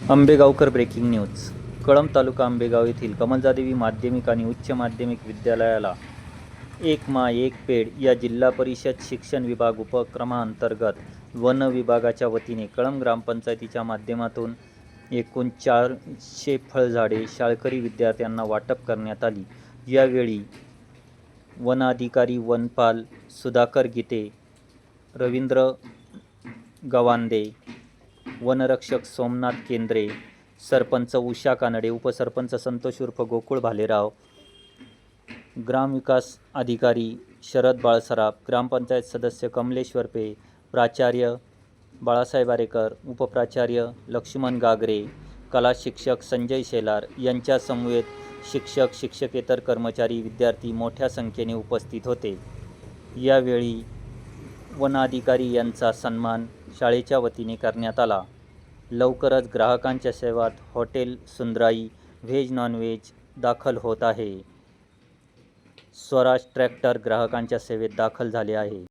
Ambegaonkar breaking news. Kalamb तालुका आंबेगाव येथील कमलजादेवी माध्यमिक आणि उच्च माध्यमिक विद्यालयाला एक मा एक पेड या जिल्हा परिषद शिक्षण विभाग उपक्रमांतर्गत वन विभागाच्या वतीने कळंब ग्रामपंचायतीच्या माध्यमातून एकूण चारशे फळझाडे शाळकरी विद्यार्थ्यांना वाटप करण्यात आली. यावेळी वनाधिकारी वनपाल सुधाकर गीते रवींद्र गवांदे वनरक्षक सोमनाथ केंद्रे सरपंच उषा कानडे उपसरपंच संतोष उर्फ गोकुळ भालेराव ग्रामविकास अधिकारी शरद बाळसराफ ग्रामपंचायत सदस्य कमलेश्वर पे प्राचार्य बाळासाहेब आरेकर उपप्राचार्य लक्ष्मण गागरे कला शिक्षक संजय शेलार यांच्या समवेत शिक्षक शिक्षकेतर कर्मचारी विद्यार्थी मोठ्या संख्येने उपस्थित होते. यावेळी वनाधिकारी यांचा सन्मान शाळेच्या वतीने करण्यात आला. लवकरच ग्राहकांच्या सेवात हॉटेल सुंदराई व्हेज नॉनव्हेज दाखल होत आहे. स्वराज ट्रॅक्टर ग्राहकांच्या सेवेत दाखल झाले आहे.